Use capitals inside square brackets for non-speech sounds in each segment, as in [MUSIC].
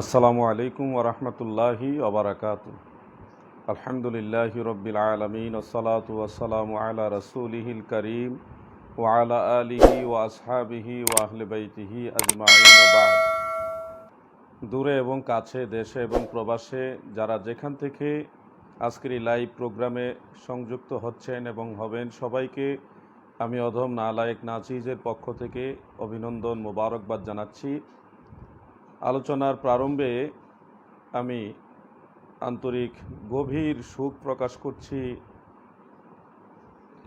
আসসালামু আলাইকুম ওরহমতুল্লাহি ওবরাকাত আলহামদুলিল্লাহ রব্বিল আলমিন ওসলাত আলা রসুলিহিল করিম ও আলা আলিহি ও আসহাবিহি ও আহলে বাইতিহি আজমাইন বাদ। দূরে এবং কাছে, দেশে এবং প্রবাসে যারা যেখান থেকে আজকের এই লাইভ প্রোগ্রামে সংযুক্ত হচ্ছেন এবং হবেন, সবাইকে আমি অধম নালায়েক নাচিজের পক্ষ থেকে অভিনন্দন মোবারকবাদ জানাচ্ছি। আলোচনার প্রারম্ভে আমি আন্তরিক গভীর সুখ প্রকাশ করছি।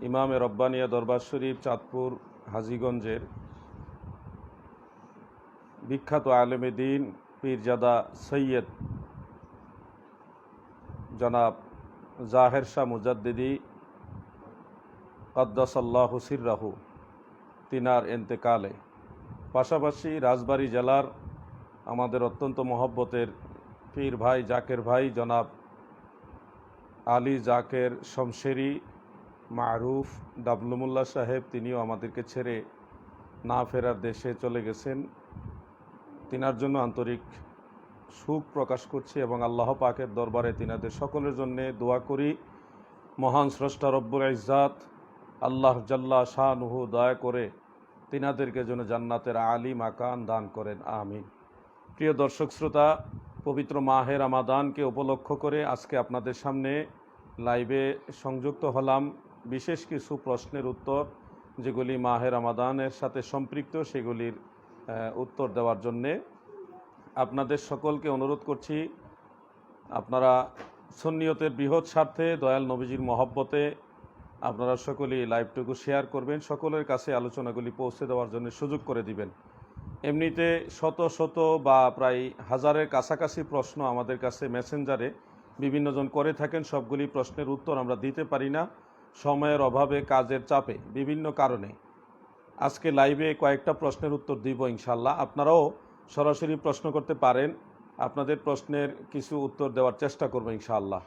ইমামে রব্বানিয়া দরবার শরীফ, চাঁদপুর, হাজিগঞ্জের বিখ্যাত আলেমে দিন পীরজাদা সৈয়দ জনাব জাহের শাহ মুজাদ্দিদি কদ্দাসাল্লাহ রাহু তিনার এন্তেকালে। পাশাপাশি রাজবাড়ী জেলার আমাদের অত্যন্ত মহব্বতের পীর ভাই জাকের ভাই জনাব আলী জাকের শমশেরি মারুফ ডাবলুমুল্লাহ সাহেব, তিনিও আমাদেরকে ছেড়ে না ফেরার দেশে চলে গেছেন। তিনার জন্য আন্তরিক সুখ প্রকাশ করছি এবং আল্লাহ পাকের দরবারে তিনাদের সকলের জন্য দোয়া করি। মহান স্রষ্টা রব্বুল ইজাত আল্লাহ জাল্লা শাহনুহু দয়া করে তিনাদেরকে যেন জান্নাতের আলী মাকান দান করেন। আমিন। প্রিয় দর্শক শ্রোতা, পবিত্র মাহের আমাদানকে উপলক্ষ করে আজকে আপনাদের সামনে লাইভে সংযুক্ত হলাম। বিশেষ কিছু প্রশ্নের উত্তর, যেগুলি মাহের আমাদানের সাথে সম্পৃক্ত, সেগুলির উত্তর দেওয়ার জন্যে আপনাদের সকলকে অনুরোধ করছি, আপনারা সন্নিয়তের বৃহৎ স্বার্থে দয়াল নবীজির মহব্বতে আপনারা সকলেই লাইভটুকু শেয়ার করবেন, সকলের কাছে আলোচনাগুলি পৌঁছে দেওয়ার জন্য সুযোগ করে দিবেন। এমনিতে শত শত বা প্রায় হাজারের কাছাকাছি প্রশ্ন আমাদের কাছে মেসেঞ্জারে বিভিন্নজন করে থাকেন। সবগুলি প্রশ্নের উত্তর আমরা দিতে পারি না। সময়ের অভাবে, কাজের চাপে, বিভিন্ন কারণে। আজকে লাইভে কয়েকটা প্রশ্নের উত্তর দিব ইনশাল্লাহ আপনারাও সরাসরি প্রশ্ন করতে পারেন। আপনাদের প্রশ্নের কিছু উত্তর দেওয়ার চেষ্টা করব ইনশাআল্লাহ।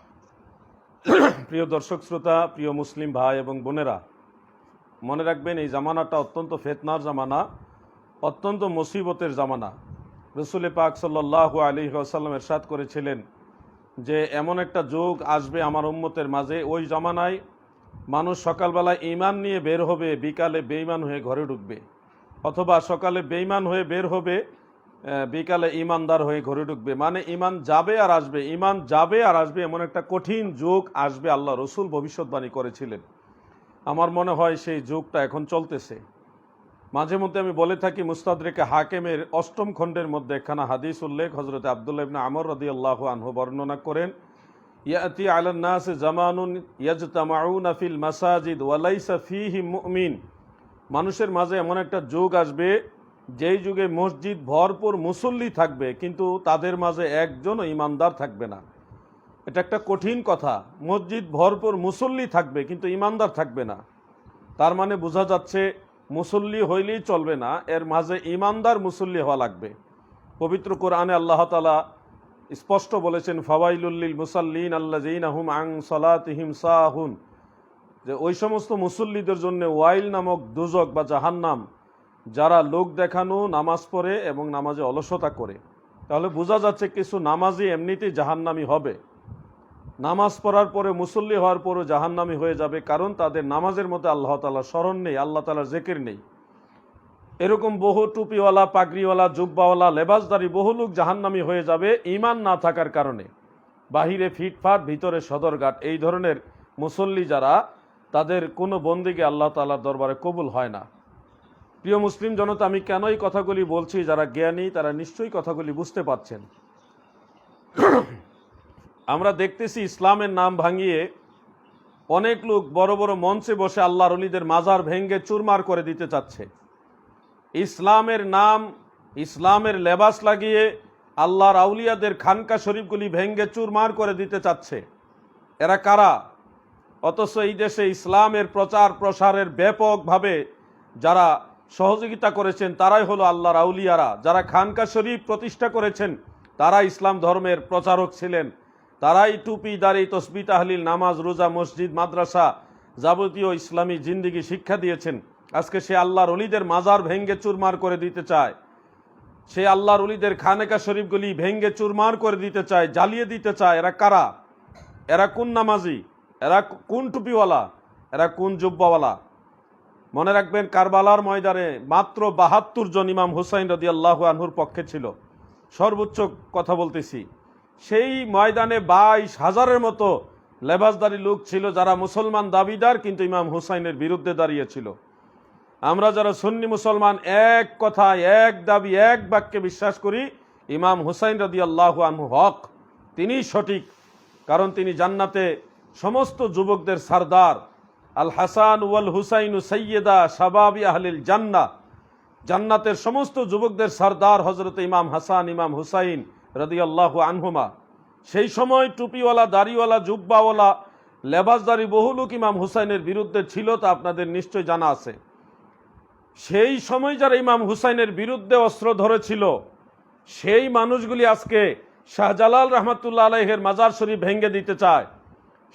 প্রিয় দর্শক শ্রোতা, প্রিয় মুসলিম ভাই এবং বোনেরা, মনে রাখবেন এই জামানাটা অত্যন্ত ফেতনার জামানা। অত্যন্ত মুসিবতের জামানা। রসুল পাক সাল্লাহ আলী আসাল্লাম এরশাদ করেছিলেন যে, এমন একটা যুগ আসবে আমার উম্মতের মাঝে, ওই জামানায় মানুষ সকালবেলায় ইমান নিয়ে বের হবে, বিকালে বেইমান হয়ে ঘরে ঢুকবে। অথবা সকালে বেইমান হয়ে বের হবে বিকালে ইমানদার হয়ে ঘরে ঢুকবে। মানে ইমান যাবে আর আসবে ইমান যাবে আর আসবে এমন একটা কঠিন যুগ আসবে আল্লাহ রসুল ভবিষ্যৎবাণী করেছিলেন। আমার মনে হয় সেই যুগটা এখন চলতেছে। মাঝে মধ্যে আমি বলে থাকি, মুস্তাদরেকে হাকেমের অষ্টম খণ্ডের মধ্যে একখানা হাদিস উল্লেখ হজরত আবদুল্লাহ ইবনে আমর রদি আল্লাহ আনহু বর্ণনা করেন, ইয়াতি আলান নাস জামানুন ইয়াজতামাউনা ফিল মাসাজিদ ওয়ালাইসা ফিহি মুমিন। মানুষের মাঝে এমন একটা যুগ আসবে, যেই যুগে মসজিদ ভরপুর মুসল্লি থাকবে, কিন্তু তাদের মাঝে একজনও ইমানদার থাকবে না। এটা একটা কঠিন কথা। মসজিদ ভরপুর মুসল্লি থাকবে, কিন্তু ইমানদার থাকবে না। তার মানে বোঝা যাচ্ছে মুসল্লি হইলেই চলবে না, এর মাঝে ইমানদার মুসল্লি হওয়া লাগবে। পবিত্র কোরআনে আল্লাহ তালা স্পষ্ট বলেছেন ফাওয়াইলুল্লিল মুসাল্লিন আল্লাজিন আহুম আং সলাতিহিম সাহুন। যে ওই সমস্ত মুসল্লিদের জন্য ওয়াইল নামক দুজক বা জাহান্নাম, যারা লোক দেখানো, নামাজ পড়ে এবং নামাজে অলসতা করে। তাহলে বোঝা যাচ্ছে কিছু নামাজি এমনিতেই জাহান্নামি হবে। নামাজ পড়ার পরে, মুসল্লি হওয়ার পরও জাহান্নামি হয়ে যাবে, কারণ তাদের নামাজের মধ্যে আল্লাহ তালার স্মরণ নেই, আল্লাহ তালার জেকের নেই। এরকম বহু টুপিওয়ালা, পাগড়িওয়ালা, জুব্বাওয়ালা, লেবাসদারি বহু লোক জাহান্নামি হয়ে যাবে ইমান না থাকার কারণে। বাহিরে ফিটফাট, ভিতরে সদরঘাট, এই ধরনের মুসল্লি যারা, তাদের কোনো বন্দিকে আল্লাহ তালার দরবারে কবুল হয় না। প্রিয় মুসলিম জনতা, আমি কেন এই কথাগুলি বলছি? যারা জ্ঞানী, তারা নিশ্চয়ই কথাগুলি বুঝতে পারছেন। আমরা দেখতেছি ইসলামের নাম ভাঙিয়ে অনেক লোক বড় বড় মঞ্চে বসে আল্লাহর অলিদের মাজার ভেঙ্গে চুরমার করে দিতে চাচ্ছে। ইসলামের নাম, ইসলামের লেবাস লাগিয়ে আল্লাহর আউলিয়াদের খানকা শরীফগুলি ভেঙ্গে চুরমার করে দিতে চাচ্ছে। এরা কারা? অথচ এই দেশে ইসলামের প্রচার প্রসারের ব্যাপকভাবে যারা সহযোগিতা করেছেন, তারাই হলো আল্লাহর আউলিয়ারা। যারা খানকা শরীফ প্রতিষ্ঠা করেছেন, তারা ইসলাম ধর্মের প্রচারক ছিলেন। তারাই টুপি, দাড়ি, তসবি, তাহলিল, নামাজ, রোজা, মসজিদ, মাদ্রাসা যাবতীয় ইসলামী জিন্দিগি শিক্ষা দিয়েছেন। আজকে সে আল্লাহর অলিদের মাজার ভেঙ্গে চুরমার করে দিতে চায়। সে আল্লাহর উলিদের খানেকা শরীফগুলি ভেঙ্গে চুরমার করে দিতে চায়, জ্বালিয়ে দিতে চায়। এরা কারা? এরা কোন নামাজি? এরা কোন টুপিওয়ালা? এরা কোন জুব্বাওয়ালা? মনে রাখবেন, কারবালার ময়দানে মাত্র বাহাত্তর জন ইমাম হুসাইন রদি আল্লাহ আনহুর পক্ষে ছিল। সর্বোচ্চ কথা বলতেছি। সেই ময়দানে বাইশ হাজারের মতো লেবাসদারি লোক ছিল যারা মুসলমান দাবিদার, কিন্তু ইমাম হুসাইনের বিরুদ্ধে দাঁড়িয়েছিল। আমরা যারা সুন্নি মুসলমান, এক কথায়, এক দাবি, এক বাক্যে বিশ্বাস করি, ইমাম হুসাইন রদি আল্লাহ আনহু হক, তিনিই সঠিক। কারণ তিনি জান্নাতে সমস্ত যুবকদের সারদার। আল হাসান ওয়াল হুসাইনু সৈয়দা শাবাবি আহলিল জান্না জান্নাতের সমস্ত যুবকদের সর্দার হজরত ইমাম হাসান, ইমাম হুসাইন। রদিয়াল্লাহ আনহুমা, সেই সময় টুপিওয়ালা, দাড়িওয়ালা, জুব্বাওয়ালা, লেবাসদারি বহু লোক ইমাম হুসাইনের বিরুদ্ধে ছিল তা আপনাদের নিশ্চয় জানা আছে। সেই সময় যারা ইমাম হুসাইনের বিরুদ্ধে অস্ত্র ধরেছিল, সেই মানুষগুলি আজকে শাহজালাল রহমতুল্লাহ আলহের মাজার শরীফ ভেঙ্গে দিতে চায়।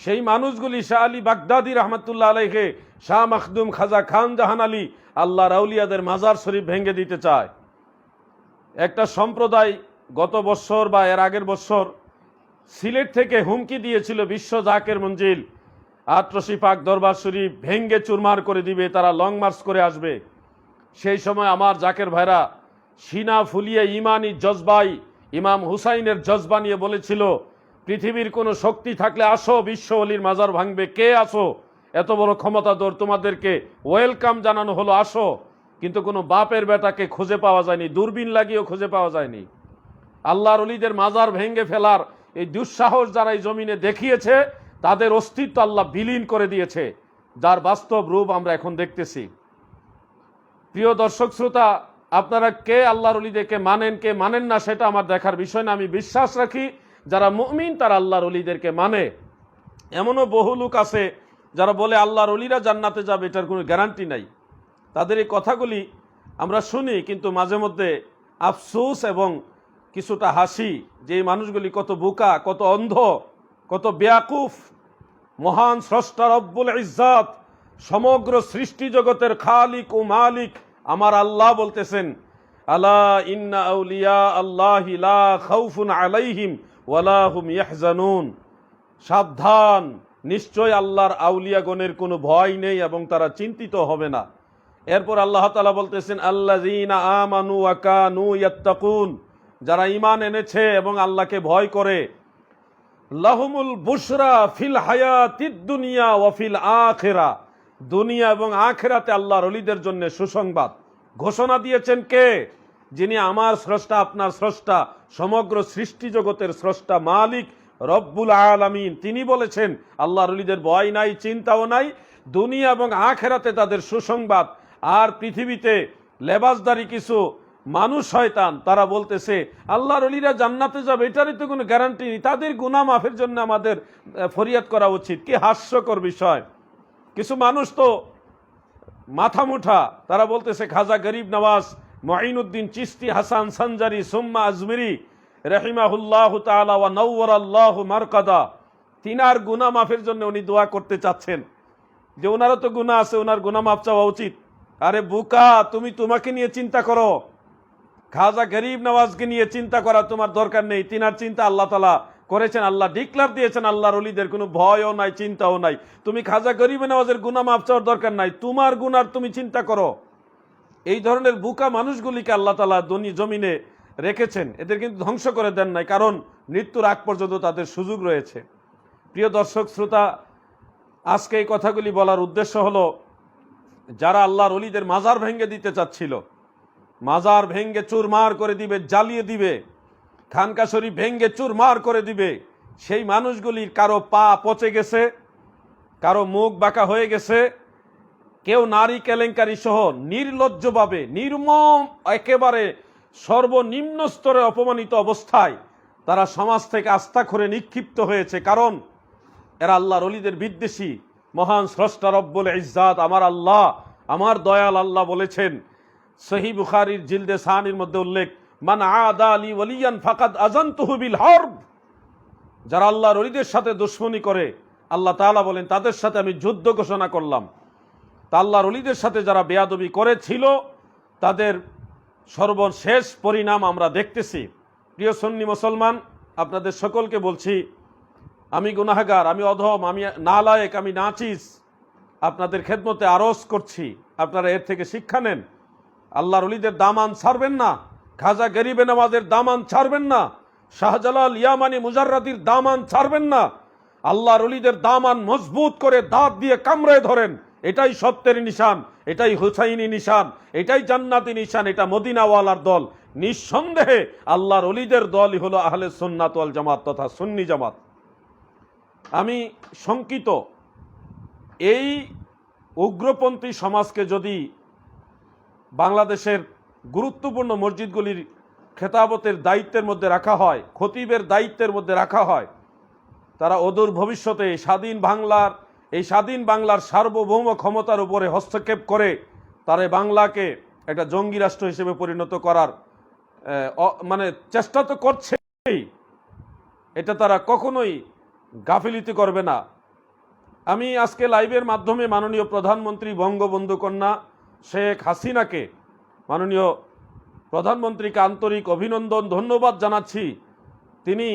সেই মানুষগুলি শাহ আলী বাগদাদি রহমতুল্লাহ আলহে শাহ মখদুম খাজা খান জাহান আলী আল্লাহ রাউলিয়াদের মাজার শরীফ ভেঙ্গে দিতে চায়। একটা সম্প্রদায় গত বছর বা এর আগের বছর সিলেট থেকে হুমকি দিয়েছিল বিশ্ব জাকের মঞ্জিল। আটরশি পাক দরবার শরীফ ভেঙ্গে চুরমার করে দিবে, তারা লং মার্চ করে আসবে। সেই সময় আমার জাকের ভাইরা সিনা ফুলিয়ে ইমানি জজবাই, ইমাম হুসাইনের জজবা নিয়ে বলেছিল, পৃথিবীর কোনো শক্তি থাকলে আসো, বিশ্ব অলির মাজার ভাঙবে। কে আসো? এত বড় ক্ষমতা ক্ষমতাধর, তোমাদেরকে ওয়েলকাম জানানো হলো, আসো। কিন্তু কোনো বাপের বেটাকে খুঁজে পাওয়া যায়নি, দূরবীন লাগিয়েও খুঁজে পাওয়া যায়নি। আল্লাহর অলিদের মাজার ভেঙ্গে ফেলার এই দুঃসাহস যারা এই জমিনে দেখিয়েছে, তাদের অস্তিত্ব আল্লাহ বিলীন করে দিয়েছে, যার বাস্তব রূপ আমরা এখন দেখতেছি। প্রিয় দর্শক শ্রোতা, আপনারা কে আল্লাহর অলিদেরকে মানেন, কে মানেন না, সেটা আমার দেখার বিষয় না। আমি বিশ্বাস রাখি, যারা মুমিন, তারা আল্লাহর অলিদেরকে মানে। এমনও বহু লোক আছে যারা বলে, আল্লাহর অলিরা জান্নাতে যাবে, এটার কোনো গ্যারান্টি নাই। তাদের এই কথাগুলি আমরা শুনি, কিন্তু মাঝে মধ্যে আফসোস এবং কিছুটা হাসি, যে মানুষগুলি কত বোকা, কত অন্ধ, কত বেয়াকুফ, মহান স্রষ্টা রব্বুল ইজ্জাত, সমগ্র সৃষ্টি জগতের খালিক ও মালিক আমার আল্লাহ বলতেছেন, আলা ইন্না আউলিয়া আল্লাহ লা খাউফুন আলাইহিম ওয়ালা হুম ইয়াহজানুন। সাবধান, নিশ্চয় আল্লাহর আউলিয়াগণের কোনো ভয় নেই এবং তারা চিন্তিত হবে না। এরপর আল্লাহ তালা বলতেছেন, আল্লাযীনা আমানু ওয়া কানু ইয়াত্তাকুন। যারা ঈমান এনেছে এবং আল্লাহকে ভয় করে, লাহুমুল বুশরা ফিল হায়াতিদ দুনিয়া ওয়া ফিল দুনিয়া এবং আখেরাতে আল্লাহর অলিদের জন্য সুসংবাদ। ঘোষণা দিয়েছেন কে? যিনি আমার স্রষ্টা, আপনার স্রষ্টা, সমগ্র সৃষ্টি জগতের স্রষ্টা, মালিক, রব্বুল আলামিন। তিনি বলেছেন, আল্লাহর অলিদের ভয় নাই, চিন্তাও নাই। দুনিয়া এবং আখেরাতে তাদের সুসংবাদ। আর পৃথিবীতে লেবাসদারি কিছু মানুষ শয়তান, তারা বলতেছে, আল্লাহর অলিরা জান্নাতে যাবে, এটারই তো কোনো গ্যারান্টি নেই। তাদের গুনাহ মাফের জন্য আমাদের ফরিয়াদ করা উচিত। কি হাস্যকর বিষয়। কিছু মানুষ তো মাথা মুঠা তারা বলতেছে, খাজা গরিব নওয়াজ, মঈনুদ্দিন চিস্তি, হাসান সঞ্জারি সুম্মা আজমিরি, রহিমাহুল্লাহ ওয়া নওয়ার আল্লাহ মারকাদা। তিনার গুনাহ মাফের জন্য উনি দোয়া করতে চাচ্ছেন। যে ওনারও তো গুনাহ আছে, ওনার গুনাহ মাফ চাওয়া উচিত। আরে বুকা, তুমি তোমাকে নিয়ে চিন্তা করো। খাজা গরিব নওয়াজকে নিয়ে চিন্তা করা তোমার দরকার নেই। তিনার চিন্তা আল্লাহ তালা করেছেন, আল্লাহ ডিক্লার দিয়েছেন, আল্লাহর অলিদের কোনো ভয়ও নাই, চিন্তাও নাই। তুমি খাজা গরিব নওয়াজের গুনা মাফ চাওয়ার দরকার নাই, তোমার গুনার তুমি চিন্তা করো। এই ধরনের বুকা মানুষগুলিকে আল্লাহ তালা দনি জমিনে রেখেছেন, এদের কিন্তু ধ্বংস করে দেন নাই, কারণ মৃত্যুর আগ পর্যন্ত তাদের সুযোগ রয়েছে। প্রিয় দর্শক, শ্রোতা, আজকে এই কথাগুলি বলার উদ্দেশ্য হলো, যারা আল্লাহর অলিদের মাজার ভেঙে দিতে চাচ্ছিল মাজার ভেঙ্গে চুরমার করে দিবে, জ্বালিয়ে দিবে। খানকা শরীফ ভেঙ্গে চুরমার করে দিবে। সেই মানুষগুলির কারও পা পচে গেছে, কারও মুখ বাঁকা হয়ে গেছে। কেউ নারী কেলেঙ্কারি সহ নির্লজ্জভাবে, নির্মম, একেবারে সর্বনিম্ন স্তরে অপমানিত অবস্থায় তারা সমাজ থেকে আস্থা করে নিক্ষিপ্ত হয়েছে। কারণ এরা আল্লাহর অলিদের বিদ্বেষী, মহান স্রষ্টা রব্বুল ইজ্জাত, আমার আল্লাহ, আমার দয়াল আল্লাহ বলেছেন। সহি বুখারির জিলদে সাহানির মধ্যে উল্লেখ, মান আদা আলী ওলিয়ান ফাকাদ আজান তহবিল হরব। যারা আল্লাহর অলিদের সাথে দুশ্মনী করে, আল্লাহ তাআলা বলেন, তাদের সাথে আমি যুদ্ধ ঘোষণা করলাম। তা আল্লাহর অলিদের সাথে যারা বেয়াদবি করেছিল, তাদের সর্বশেষ পরিণাম আমরা দেখতেছি। প্রিয় সন্নি মুসলমান, আপনাদের সকলকে বলছি, আমি গুনাহাগার, আমি অধম, আমি নালায়েক, আমি নাচিস। আপনাদের খেদমতে আরজ করছি। আপনারা এর থেকে শিক্ষা নেন। আল্লাহর অলিদের দামান ছাড়বেন না। খাজা গরিবে নামাজের দামান ছাড়বেন না। শাহজালাল ইয়ামানি মুজাররাদির দামান ছাড়বেন না। আল্লাহর অলিদের দামান মজবুত করে দাঁত দিয়ে কামড়ে ধরেন। এটাই সত্যের নিশান, এটাই হুসাইনি নিশান, এটাই জান্নাতি নিশান, এটা মদিনাওয়ালার দল। নিঃসন্দেহে আল্লাহর অলিদের দলই হলো আহলে সুন্নাত জামাত তথা সুন্নি জামাত। আমি শঙ্কিত। এই উগ্রপন্থী সমাজকে যদি বাংলাদেশের গুরুত্বপূর্ণ মসজিদগুলির খেতাবতের দায়িত্বের মধ্যে রাখা হয়, খতিবের দায়িত্বের মধ্যে রাখা হয়। তারা অদূর ভবিষ্যতে স্বাধীন বাংলার, এই স্বাধীন বাংলার সার্বভৌম ক্ষমতার উপরে হস্তক্ষেপ করে তারা বাংলাকে একটা জঙ্গি রাষ্ট্র হিসেবে পরিণত করার মানে চেষ্টা তো করছেই। এটা তারা কখনোই গাফিলিতি করবে না। আমি আজকে লাইভের মাধ্যমে মাননীয় প্রধানমন্ত্রী বঙ্গবন্ধু কন্যা শেখ হাসিনাকে মাননীয় প্রধানমন্ত্রীকে আন্তরিক অভিনন্দন, ধন্যবাদ জানাচ্ছি। তিনি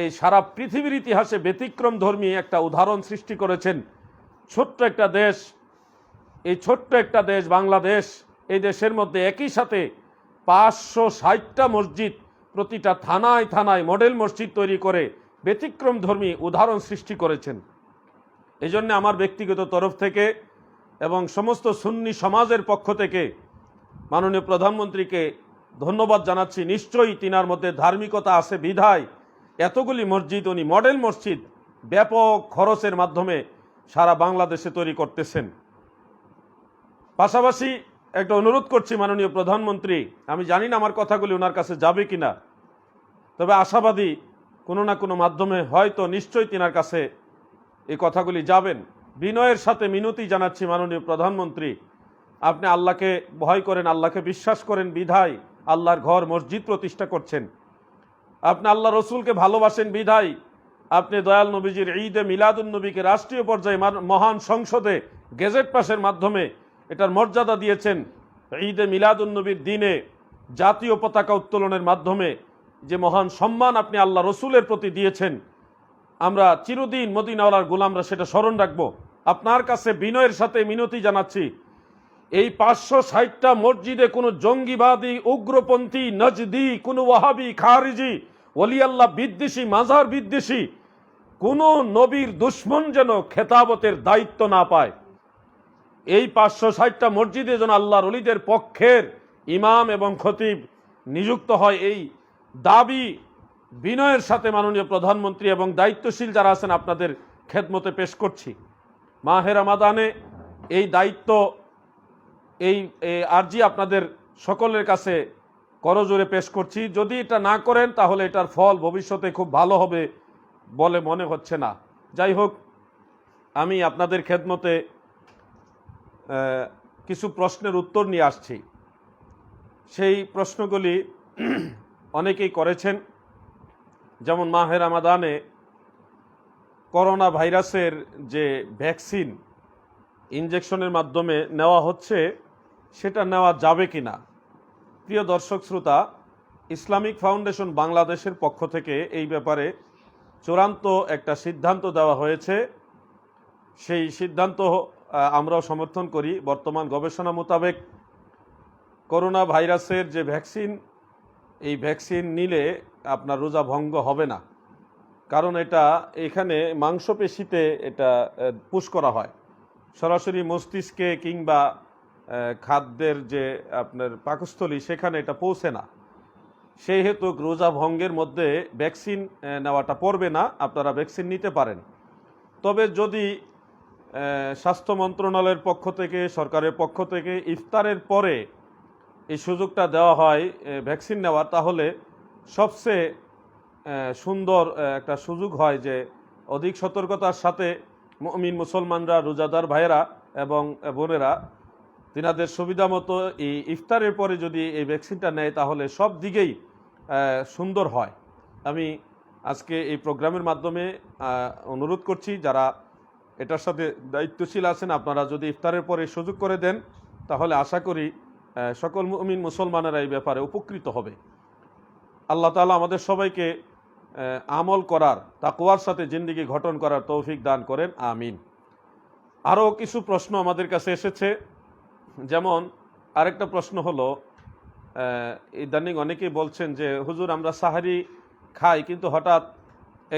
এই সারা পৃথিবীর ইতিহাসে ব্যতিক্রম ধর্মী একটা উদাহরণ সৃষ্টি করেছেন। ছোট্ট একটা দেশ, এই ছোট্ট একটা দেশ বাংলাদেশ, এই দেশের মধ্যে একই সাথে পাঁচশো ষাটটা মসজিদ প্রতিটা থানায় থানায় মডেল মসজিদ তৈরি করে ব্যতিক্রম ধর্মী উদাহরণ সৃষ্টি করেছেন। এই আমার ব্যক্তিগত তরফ থেকে এবং সমস্ত সুন্নি সমাজের পক্ষ থেকে মাননীয় প্রধানমন্ত্রীকে ধন্যবাদ জানাচ্ছি। নিশ্চয়ই তিনার মধ্যে ধার্মিকতা আছে, বিধায়। এতগুলি মসজিদ, উনি মডেল মসজিদ, ব্যাপক খরচের মাধ্যমে সারা বাংলাদেশে তৈরি করতেছেন। পাশাপাশি একটা অনুরোধ করছি মাননীয় প্রধানমন্ত্রী, আমি জানি না আমার কথাগুলি ওনার কাছে যাবে কি না তবে আশাবাদী কোনো না কোনো মাধ্যমে হয়তো নিশ্চয়ই তিনার কাছে এই কথাগুলি যাবেন। বিনয়ের সাথে মিনতি জানাচ্ছি মাননীয় প্রধানমন্ত্রী। আপনি আল্লাহকে ভয় করেন, আল্লাহকে বিশ্বাস করেন, বিধায় আল্লাহর ঘর, মসজিদ প্রতিষ্ঠা করছেন। আপনি আল্লাহ রসুলকে ভালোবাসেন, বিধায়। আপনি দয়াল নবীজির ঈদে মিলাদুন নবীকে রাষ্ট্রীয় পর্যায়ে মহান সংসদে, গেজেট পাসের মাধ্যমে এটার মর্যাদা দিয়েছেন। ঈদে মিলাদুন নবীর দিনে জাতীয় পতাকা উত্তোলনের মাধ্যমে যে মহান সম্মান আপনি আল্লাহ রসুলের প্রতি দিয়েছেন, আমরা চিরদিন মদিনাওয়ালার গোলামরা সেটা স্মরণ রাখব। আপনার কাছে বিনয়ের সাথে মিনতি জানাচ্ছি। এই পাঁচশো ষাটটা মসজিদে কোনো জঙ্গিবাদী, উগ্রপন্থী, নজদি, কোনো ওয়াহাবি, খারিজি, ওলিয়াল্লাহ বিদ্বেষী, মাজার বিদ্বেষী, কোনো নবীর দুশ্মন যেন খেতাবতের দায়িত্ব না পায়। এই পাঁচশো ষাটটা মসজিদে যেন আল্লাহর অলিদের পক্ষের ইমাম এবং খতিব নিযুক্ত হয়, এই দাবি বিনয়ের সাথে মাননীয় প্রধানমন্ত্রী এবং দায়িত্বশীল যারা আছেন, আপনাদের খেদমতে পেশ করছি। মাহের আমাদানে এই দায়িত্ব, এই আর্জি আপনাদের সকলের কাছে করজোরে পেশ করছি। যদি এটা না করেন, তাহলে এটার ফল ভবিষ্যতে খুব ভালো হবে বলে মনে হচ্ছে না। যাই হোক, আমি আপনাদের খেদমতে কিছু প্রশ্নের উত্তর নিয়ে আসছি। সেই প্রশ্নগুলি অনেকেই করেছেন। যেমন মাহের আমাদানে করোনা ভাইরাসের যে ভ্যাকসিন ইনজেকশনের মাধ্যমে নেওয়া হচ্ছে, সেটা নেওয়া যাবে কি না? প্রিয় দর্শক শ্রোতা, ইসলামিক ফাউন্ডেশন বাংলাদেশের পক্ষ থেকে এই ব্যাপারে চূড়ান্ত একটা সিদ্ধান্ত দেওয়া হয়েছে। সেই সিদ্ধান্ত আমরাও সমর্থন করি। বর্তমান গবেষণা মোতাবেক করোনা ভাইরাসের যে ভ্যাকসিন, এই ভ্যাকসিন নিলে আপনার রোজা ভঙ্গ হবে না। কারণ এটা এখানে মাংসপেশিতে এটা পুশ করা হয়। সরাসরি মস্তিষ্কে কিংবা খাদ্যের যে আপনার পাকস্থলী, সেখানে এটা পৌঁছে না। সেই হেতু রোজা ভঙ্গের মধ্যে ভ্যাকসিন নেওয়াটা পড়বে না, আপনারা ভ্যাকসিন নিতে পারেন। তবে যদি স্বাস্থ্য মন্ত্রণালয়ের পক্ষ থেকে, সরকারের পক্ষ থেকে ইফতারের পরে এই সুযোগটা দেওয়া হয় ভ্যাকসিন নেওয়ার, তাহলে সবচেয়ে সুন্দর একটা সুযোগ হয় যে অধিক সতর্কতার সাথে মমিন মুসলমানরা, রোজাদার ভাইয়েরা এবং বোনেরা তিনাদের সুবিধা মতো এই ইফতারের পরে যদি এই ভ্যাকসিনটা নেয়, তাহলে সব দিকেই সুন্দর হয়। আমি আজকে এই প্রোগ্রামের মাধ্যমে অনুরোধ করছি, যারা এটার সাথে দায়িত্বশীল আছেন, আপনারা যদি ইফতারের পরে সুযোগ করে দেন, তাহলে আশা করি সকল মুমিন মুসলমানেরা এই ব্যাপারে উপকৃত হবে। আল্লাহ তাআলা আমাদের সবাইকে আমল করার তাকুয়ার সাথে জিন্দিগি গঠন করার তৌফিক দান করেন, আমিন। আরও কিছু প্রশ্ন আমাদের কাছে এসেছে। যেমন, আরেকটা প্রশ্ন হলো ইদানিং অনেকেই বলছেন যে, হুজুর, আমরা সাহারি খাই, কিন্তু হঠাৎ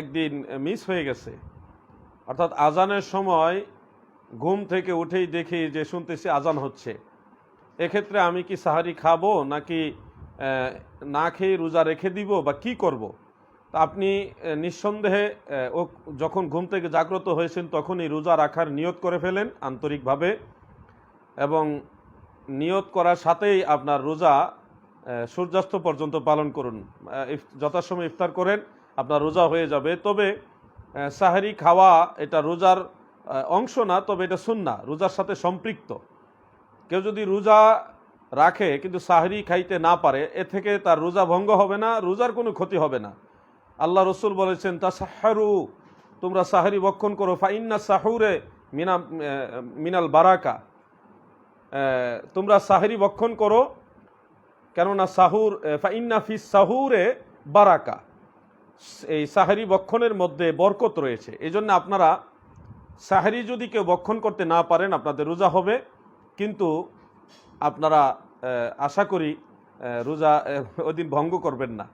একদিন মিস হয়ে গেছে। অর্থাৎ আজানের সময় ঘুম থেকে উঠেই দেখি যে, শুনতেছি আজান হচ্ছে। এক্ষেত্রে আমি কি সাহারি খাব, নাকি না খেয়ে রোজা রেখে দিব, বা কি করব। তা আপনি নিঃসন্দেহে ও যখন ঘুম থেকে জাগ্রত হয়েছেন তখনই রোজা রাখার নিয়ত করে ফেলেন আন্তরিকভাবে এবং নিয়ত করার সাথেই আপনার রোজা সূর্যাস্ত পর্যন্ত পালন করুন। যথাসময়ে ইফতার করেন, আপনার রোজা হয়ে যাবে। তবে সাহারি খাওয়া এটা রোজার অংশ না, তবে এটা সুন্না রোজার সাথে সম্পৃক্ত। কেউ যদি রোজা রাখে কিন্তু সাহারি খাইতে না পারে, এ থেকে তার রোজা ভঙ্গ হবে না, রোজার কোনো ক্ষতি হবে না। আল্লাহ রসুল বলেছেন তা সাহারু তোমরা সাহারি বক্ষণ করো, ফাইন্না সাহুরে মিনা, মিনাল বারাকা। তোমরা সাহারি বক্ষণ করো, কেননা সাহুর ফাইন্না ফি সাহুরে বারাকা। এই সাহারি বক্ষণের মধ্যে বরকত রয়েছে। এই জন্য আপনারা সাহারি যদি কেউ বক্ষণ করতে না পারেন, আপনাদের রোজা হবে। কিন্তু আপনারা আশা করি রোজা ওই দিন ভঙ্গ করবেন না।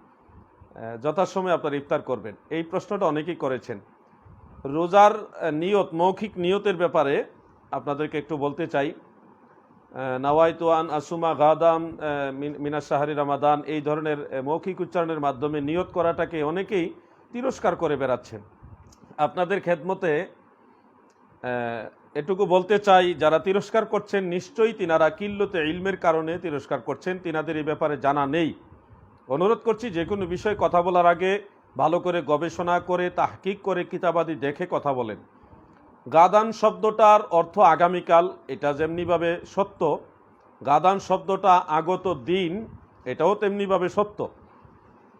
যথাসময়ে আপনারা ইফতার করবেন। এই প্রশ্নটা অনেকেই করেছেন। রোজার নিয়ত, মৌখিক নিয়তের ব্যাপারে আপনাদেরকে একটু বলতে চাই। নাওয়াইতু আন আসুমা গাদাম মিনা শাহরি রামাদান, এই ধরনের মৌখিক উচ্চারণের মাধ্যমে নিয়ত করাটাকে অনেকেই তিরস্কার করে বেড়াচ্ছেন। আপনাদের খেদমতে এটুকু বলতে চাই, যারা তিরস্কার করছেন, নিশ্চয়ই তিনারা কিল্লতে ইলমের কারণে তিরস্কার করছেন। তিনাদের এই ব্যাপারে জানা নেই। অনুরোধ করছি যে কোনো বিষয়ে কথা বলার আগে ভালো করে গবেষণা করে, তাহকিক করে কিতাবাদি দেখে কথা বলেন। গাদান শব্দটার অর্থ আগামীকাল, এটা যেমনিভাবে সত্য। গাদান শব্দটা আগত দিন, এটাও তেমনিভাবে সত্য।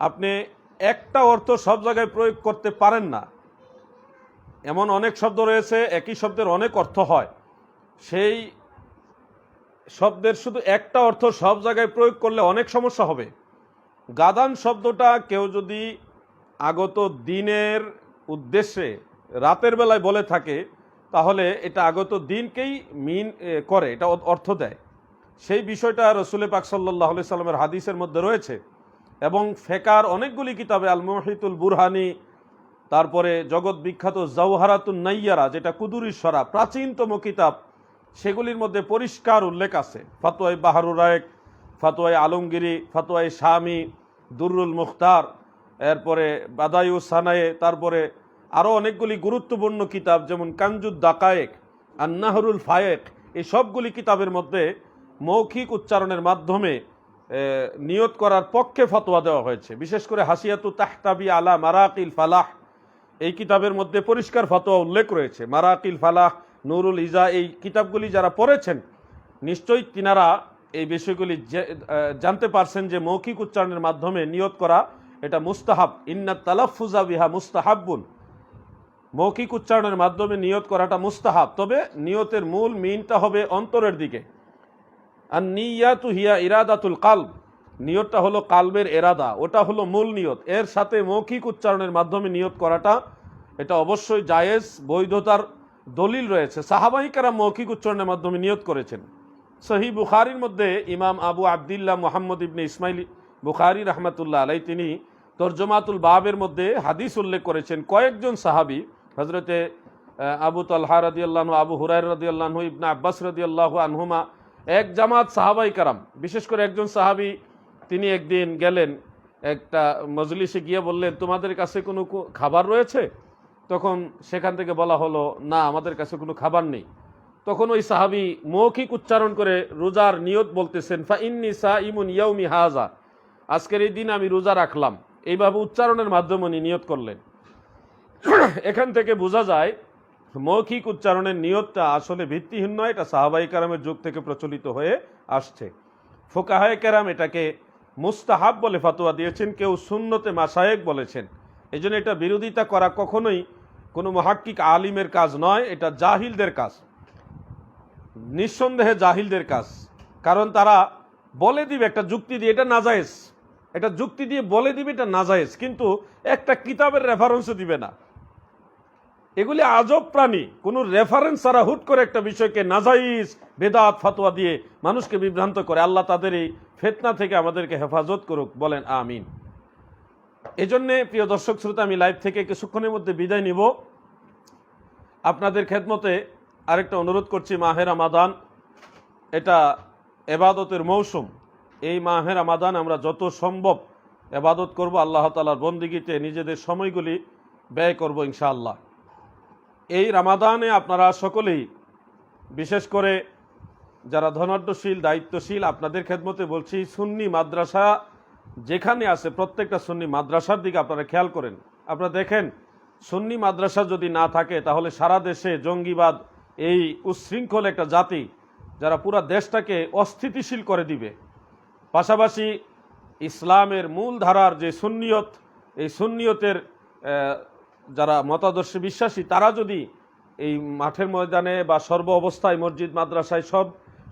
আপনি একটা অর্থ সব জায়গায় প্রয়োগ করতে পারেন না। এমন অনেক শব্দ রয়েছে, একই শব্দের অনেক অর্থ হয়। সেই শব্দের শুধু একটা অর্থ সব জায়গায় প্রয়োগ করলে অনেক সমস্যা হবে। গাদান শব্দটা কেউ যদি আগত দিনের উদ্দেশ্যে রাতের বেলায় বলে থাকে, তাহলে এটা আগত দিনকেই মিন করে, এটা অর্থ দেয়। সেই বিষয়টা রসুল পাক সাল্লাহ সাল্লামের হাদিসের মধ্যে রয়েছে। এবং ফেকার অনেকগুলি কিতাবে আল মুহিতুল বুরহানি, তারপরে জগৎ বিখ্যাত জওহারাতুন নাইয়ারা, যেটা কুদুরি প্রাচীনতম কিতাব, সেগুলির মধ্যে পরিষ্কার উল্লেখ আছে। ফাতোয়াই বাহারুর রায়েক ফাতোয়াই আলমগিরি ফাতোয়াই শামি, দুরুল মুখতার, এরপরে বাদায়ু সানায়ে, তারপরে আরও অনেকগুলি গুরুত্বপূর্ণ কিতাব যেমন কাঞ্জুদ দাকায়েক আর নাহরুল ফায়েক, এই সবগুলি কিতাবের মধ্যে মৌখিক উচ্চারণের মাধ্যমে নিয়ত করার পক্ষে ফতোয়া দেওয়া হয়েছে। বিশেষ করে হাসিয়াতু তাহতাবি আলা মারাকিল ফালাহ, এই কিতাবের মধ্যে পরিষ্কার ফতোয়া উল্লেখ রয়েছে। মারাকিল ফালাহ, নুরুল ইজা, এই কিতাবগুলি যারা পড়েছেন, নিশ্চয়ই তিনারা এই বিষয়গুলি জানতে পারছেন যে মৌখিক উচ্চারণের মাধ্যমে নিয়ত করা এটা মুস্তাহাব। ইন্না তালাফুজা বিহা মুস্তাহাব্বুন। মৌখিক উচ্চারণের মাধ্যমে নিয়ত করাটা মুস্তাহাব। তবে নিয়তের মূল মিনটা হবে অন্তরের দিকে। আর নিয়াতু হিয়া ইরাদাতুল কালব। নিয়তটা হলো কালবের এরাদা। ওটা হলো মূল নিয়ত। এর সাথে মৌখিক উচ্চারণের মাধ্যমে নিয়ত করাটা এটা অবশ্যই জায়েজ, বৈধতার দলিল রয়েছে। সাহাবাহিকারা মৌখিক উচ্চারণের মাধ্যমে নিয়ত করেছেন। সহি বুখারির মধ্যে ইমাম আবু আবদুল্লাহ মোহাম্মদ ইবনে ইসমাইল বুখারি রহমতুল্লাহ আলাই তিনি তর্জমাতুল বাবের মধ্যে হাদিস উল্লেখ করেছেন। কয়েকজন সাহাবি হজরতে আবু তালহা রদিয়াল্লাহু আবু হুরাই রদিয়াল্লাহু ইবনা আব্বাস রদি আল্লাহ আনহুমা, এক জামাত সাহাবাই কারাম, বিশেষ করে একজন সাহাবি, তিনি একদিন গেলেন, একটা মজলিসে গিয়ে বললেন, তোমাদের কাছে কোনো খাবার রয়েছে? তখন সেখান থেকে বলা হলো, না, আমাদের কাছে কোনো খাবার নেই। তখন ওই সাহাবি মৌখিক উচ্চারণ করে রোজার নিয়ত বলতেছেন ফা ইন্নি সা ইমুন ইয়াউমি হাজা আজকের এই দিন আমি রোজা রাখলাম। এইভাবে উচ্চারণের মাধ্যমে উনি নিয়ত করলেন। [CLEARS THROAT] এখান থেকে বোঝা যায়, মৌখিক উচ্চারণের নিয়তটা আসলে ভিত্তিহীন নয়, এটা সাহাবাই কারামের যুগ থেকে প্রচলিত হয়ে আসছে। ফোকাহায় কেরাম এটাকে মুস্তাহাব বলে ফাতোয়া দিয়েছেন, কেউ সুন্নতে মাসায়েক বলেছেন। এই এটা বিরোধিতা করা কখনোই কোনো মহাক্কিক আলিমের কাজ নয়, এটা জাহিলদের কাজ। নিঃসন্দেহে জাহিলদের কাজ। কারণ তারা বলে দিবে একটা যুক্তি দিয়ে, এটা নাজায়েজ। এটা যুক্তি দিয়ে বলে দিবে, এটা নাজায়েজ। কিন্তু একটা কিতাবের রেফারেন্সও দিবে না। এগুলি আজব প্রাণী। কোনো রেফারেন্স ছাড়া হুট করে একটা বিষয়কে নাজাইজ বেদাত, ফাতোয়া দিয়ে মানুষকে বিভ্রান্ত করে। আল্লাহ তাদের এই ফেতনা থেকে আমাদেরকে হেফাজত করুক, বলেন আমিন। এজন্যে, প্রিয় দর্শক শ্রোতা, আমি লাইভ থেকে কিছুক্ষণের মধ্যে বিদায় নিব। আপনাদের খেদমতে আরেকটা অনুরোধ করছি মাহের আমাদান এটা এবাদতের মৌসুম। এই মাহের আমাদান আমরা যত সম্ভব এবাদত করব, আল্লাহ তালার বন্দিগিতে নিজেদের সময়গুলি ব্যয় করব ইনশাআল্লাহ। এই রামাদানে আপনারা সকলেই, বিশেষ করে যারা ধনাঢ্যশীল, দায়িত্বশীল, আপনাদের খেদমতে বলছি, সুন্নি মাদ্রাসা যেখানে আছে, প্রত্যেকটা সুন্নি মাদ্রাসার দিকে আপনারা খেয়াল করেন। আপনারা দেখেন, সুন্নি মাদ্রাসা যদি না থাকে, তাহলে সারা দেশে জঙ্গিবাদ এই উচ্ছৃঙ্খল একটা জাতি যারা পুরা দেশটাকে অস্থিতিশীল করে দিবে। পাশাপাশি ইসলামের মূল ধারার যে সুন্নিয়ত, এই সুন্নিয়তের যারা মতাদর্শে বিশ্বাসী, তারা যদি এই মাঠের ময়দানে বা সর্ব অবস্থায় মসজিদ, মাদ্রাসায় সব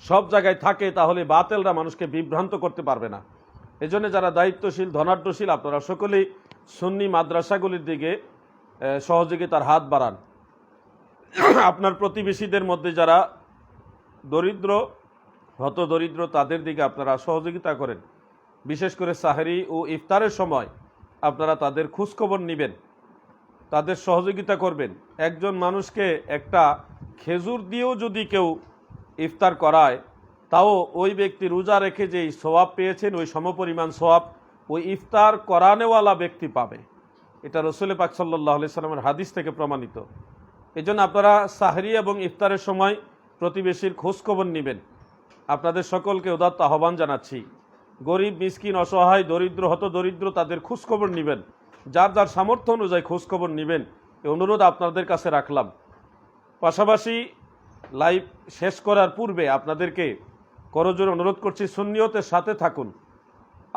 সব জায়গায় থাকে, তাহলে বাতেলরা মানুষকে বিভ্রান্ত করতে পারবে না। এজন্য যারা দায়িত্বশীল, ধনাঢ্যশীল, আপনারা সকলেই সুন্নি মাদ্রাসাগুলির দিকে সহযোগিতার হাত বাড়ান। [COUGHS] আপনার প্রতিবেশীদের মধ্যে যারা দরিদ্র, হত দরিদ্র, তাদের দিকে আপনারা সহযোগিতা করেন। বিশেষ করে সাহেরি ও ইফতারের সময় আপনারা তাদের খোঁজখবর নেবেন, তাদের সহযোগিতা করবেন। একজন মানুষকে একটা খেজুর দিয়েও যদি কেউ ইফতার করায়, তাও ওই ব্যক্তি রোজা রেখে যেই সোয়াব পেয়েছেন, ওই সমপরিমাণ সোয়াব ওই ইফতার করানেওয়ালা ব্যক্তি পাবে। এটা রসুল পাক সাল্লাহ সাল্লামের হাদিস থেকে প্রমাণিত। এই জন্য আপনারা সাহরি এবং ইফতারের সময় প্রতিবেশীর খোঁজখবর নেবেন। আপনাদের সকলকে উদাত্ত আহ্বান জানাচ্ছি। গরিব, মিসকিন, অসহায়, দরিদ্র, হত দরিদ্র তাদের খোঁজখবর নেবেন। যার যার সামর্থ্য অনুযায়ী খোঁজখবর নেবেন এই অনুরোধ আপনাদের কাছে রাখলাম। পাশাপাশি লাইভ শেষ করার পূর্বে আপনাদেরকে করজোর অনুরোধ করছি, সুন্নিয়তের সাথে থাকুন।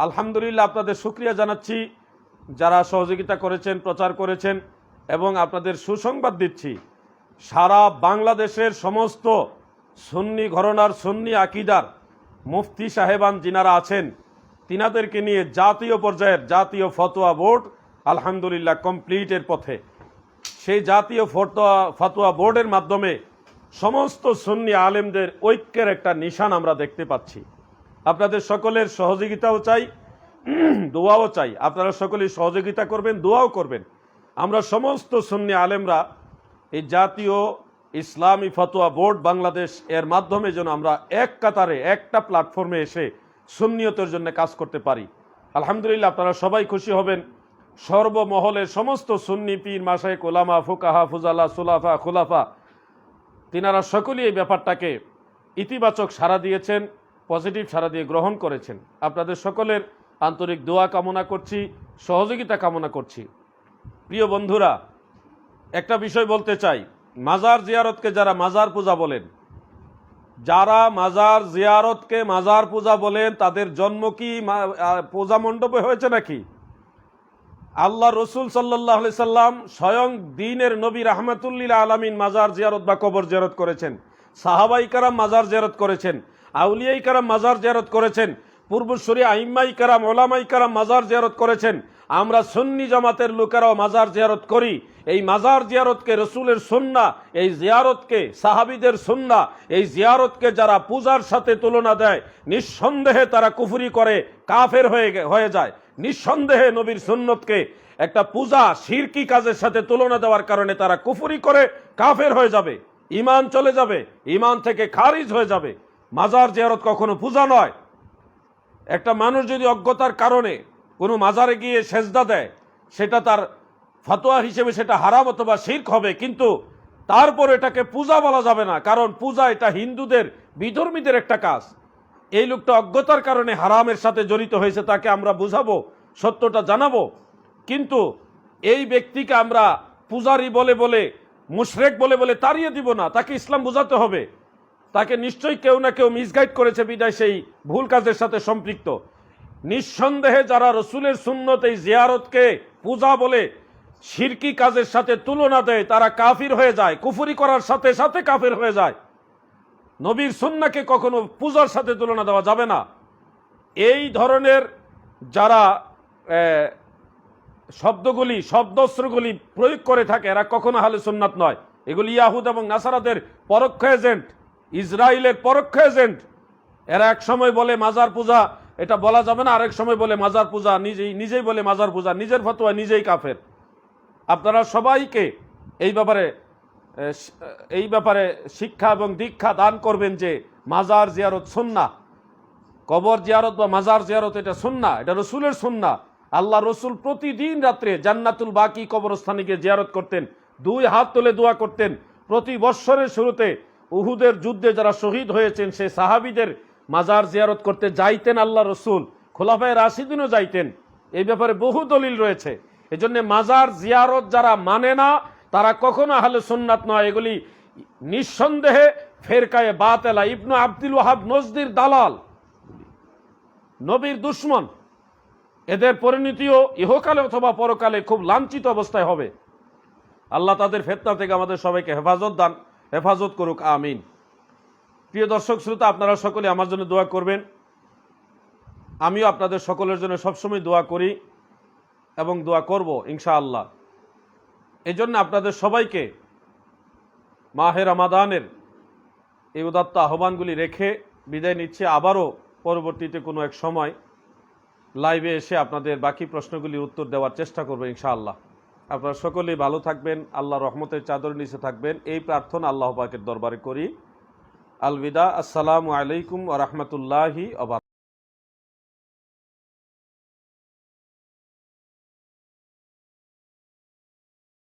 আলহামদুলিল্লাহ আপনাদের সুক্রিয়া জানাচ্ছি। যারা সহযোগিতা করেছেন, প্রচার করেছেন এবং আপনাদের সুসংবাদ দিচ্ছি, সারা বাংলাদেশের সমস্ত সুন্নি ঘরনার সুন্নি আকিদার মুফতি সাহেবান যিনারা আছেন, তিনাদেরকে নিয়ে জাতীয় পর্যায়ের জাতীয় ফতোয়া বোর্ড আলহামদুলিল্লাহ কমপ্লিটের পথে। সেই জাতীয় ফতোয়া ফতোয়া বোর্ডের মাধ্যমে সমস্ত সুন্নি আলেমদের ঐক্যের একটা নিশান আমরা দেখতে পাচ্ছি। আপনাদের সকলের সহযোগিতাও চাই, [CLEARS THROAT] দোয়াও চাই। আপনারা সকলেই সহযোগিতা করবেন, দোয়াও করবেন। আমরা সমস্ত সুন্নি আলেমরা এই জাতীয় ইসলামী ফতোয়া বোর্ড বাংলাদেশ এর মাধ্যমে যেন আমরা এক কাতারে, একটা প্ল্যাটফর্মে এসে সুন্নিয়তের জন্য কাজ করতে পারি। আলহামদুলিল্লাহ আপনারা সবাই খুশি হবেন। সর্বমহলের সমস্ত সুন্নি পীর মাসায় কোলামা ফুকাহা, ফুজালা, সুলাফা, খুলাফা, তিনারা সকলেই এই ব্যাপারটাকে ইতিবাচক সাড়া দিয়েছেন, পজিটিভ সাড়া দিয়ে গ্রহণ করেছেন। আপনাদের সকলের আন্তরিক দোয়া কামনা করছি, সহযোগিতা কামনা করছি। প্রিয় বন্ধুরা, একটা বিষয় বলতে চাই। মাজার জিয়ারতকে যারা মাজার পূজা বলেন, যারা মাজার জিয়ারতকে মাজার পূজা বলেন, তাদের জন্ম কি পূজা মণ্ডপে হয়েছে নাকি? আল্লাহ রসুল সাল্লাহ সাল্লাম স্বয়ং দিনের নবী রহমতুল্লিল আলমিন মাজার জিয়ারত বা কবর জিয়ারত করেছেন। সাহাবাই কারাম মাজার জিয়ারত করেছেন, আউলিয়াই কারাম মাজার জিয়ারত করেছেন পূর্বশ্বরী আইম্মাই কারাম, ওলামাই কারাম মাজার জিয়ারত করেছেন আমরা সুন্নি জামাতের লোকেরাও মাজার জিয়ারত করি। এই মাজার জিয়ারতকে রসুলের সুন্না, এই জিয়ারতকে সাহাবিদের সুন্না, এই জিয়ারতকে যারা পূজার সাথে তুলনা দেয়, নিঃসন্দেহে তারা কুফুরি করে, কাফের হয়ে হয়ে যায়। নিঃসন্দেহে নবীর সুন্নতকে একটা পূজা শিরকি কাজের সাথে তুলনা দেওয়ার কারণে তারা কুফুরি করে, কাফের হয়ে যাবে। ইমান চলে যাবে ইমান থেকে খারিজ হয়ে যাবে। মাজার জিয়ারত কখনো পূজা নয়। একটা মানুষ যদি অজ্ঞতার কারণে কোনো মাজারে গিয়ে সেজদা দেয়, সেটা তার ফতোয়া হিসেবে সেটা হারাম অথবা শির্ক হবে, কিন্তু তারপর এটাকে পূজা বলা যাবে না, কারণ পূজা এটা হিন্দুদের, বিধর্মীদের একটা কাজ। এই লোকটা অজ্ঞতার কারণে হারামের সাথে জড়িত হয়েছে, তাকে আমরা বুঝাবো, সত্যটা জানাব। কিন্তু এই ব্যক্তিকে আমরা পূজারি বলে বলে, মুশরেক বলে বলে তাড়িয়ে দিব না, তাকে ইসলাম বোঝাতে হবে। তাকে নিশ্চয়ই কেউ না কেউ মিসগাইড করেছে, বিদায় সেই ভুল কাজের সাথে সম্পৃক্ত। নিঃসন্দেহে যারা রসুলের সুন্নত এই জিয়ারতকে পূজা বলে শিরকি কাজের সাথে তুলনা দেয়, তারা কাফির হয়ে যায়, কুফুরি করার সাথে সাথে কাফির হয়ে যায়। নবীর সুন্নাকে কখনো পূজার সাথে তুলনা দেওয়া যাবে না। এই ধরনের যারা শব্দগুলি শব্দস্ত্রগুলি প্রয়োগ করে থাকে, এরা কখনো হালে সুন্নাত নয়। এগুলি ইয়াহুদ এবং নাসারাদের পরোক্ষ এজেন্ট ইসরায়েলের পরোক্ষ এজেন্ট। এরা এক সময় বলে, মাজার পূজা এটা বলা যাবে না, আরেক সময় বলে মাজার পূজা, নিজেই নিজেই বলে মাজার পূজা, নিজের ফতোয়া, নিজেই কাফের। আপনারা সবাইকে এই ব্যাপারে এই ব্যাপারে শিক্ষা এবং দীক্ষা দান করবেন যে মাজার জিয়ারত সুন্না কবর জিয়ারত বা মাজার জিয়ারত এটা সুন্না এটা রসুলের সুন্না আল্লাহ রসুল প্রতিদিন রাত্রে জান্নাতুল বাকি কবরস্থানে গিয়ে জিয়ারত করতেন, দুই হাত তুলে দোয়া করতেন। প্রতি বৎসরের শুরুতে উহুদের যুদ্ধে যারা শহীদ হয়েছেন, সেই সাহাবিদের মাজার জিয়ারত করতে যাইতেন আল্লাহ রসুল। খোলাফায় রাশিদিনও যাইতেন। এই ব্যাপারে বহু দলিল রয়েছে। এজন্য মাজার জিয়ারত যারা মানে না, তারা কখনো আহলে সুন্নাত নয়। এগুলি নিঃসন্দেহে ফেরকায়ে বাতেলা। ইবনু আব্দুল ওয়াহাব নজদির দালাল, নবীর দুশ্মন। এদের পরিণতিও ইহকালে অথবা পরকালে খুব লাঞ্ছিত অবস্থায় হবে। আল্লাহ তাদের ফেতনা থেকে আমাদের সবাইকে হেফাজত দান, হেফাজত করুক, আমিন। প্রিয় দর্শক শ্রোতা, আপনারা সকলে আমার জন্য দোয়া করবেন। আমিও আপনাদের সকলের জন্য সবসময় দোয়া করি এবং দোয়া করব, ইনশাআল্লাহ। এজন্য আপনাদের সবাইকে মাহের আমাদানের এই উদাত্ত আহ্বানগুলি রেখে বিদায় নিচ্ছে। আবারও পরবর্তীতে কোনো এক সময় লাইভে এসে আপনাদের বাকি প্রশ্নগুলির উত্তর দেওয়ার চেষ্টা করব, ইনশাআল্লাহ। আপনারা সকলেই ভালো থাকবেন আল্লাহ রহমতের চাদর নিচে থাকবেন। এই প্রার্থনা আল্লাহ পাকের দরবারে করি। আলবিদা আসসালামু আলাইকুম ওরহমতুল্লাহি রহমতুল্লাহি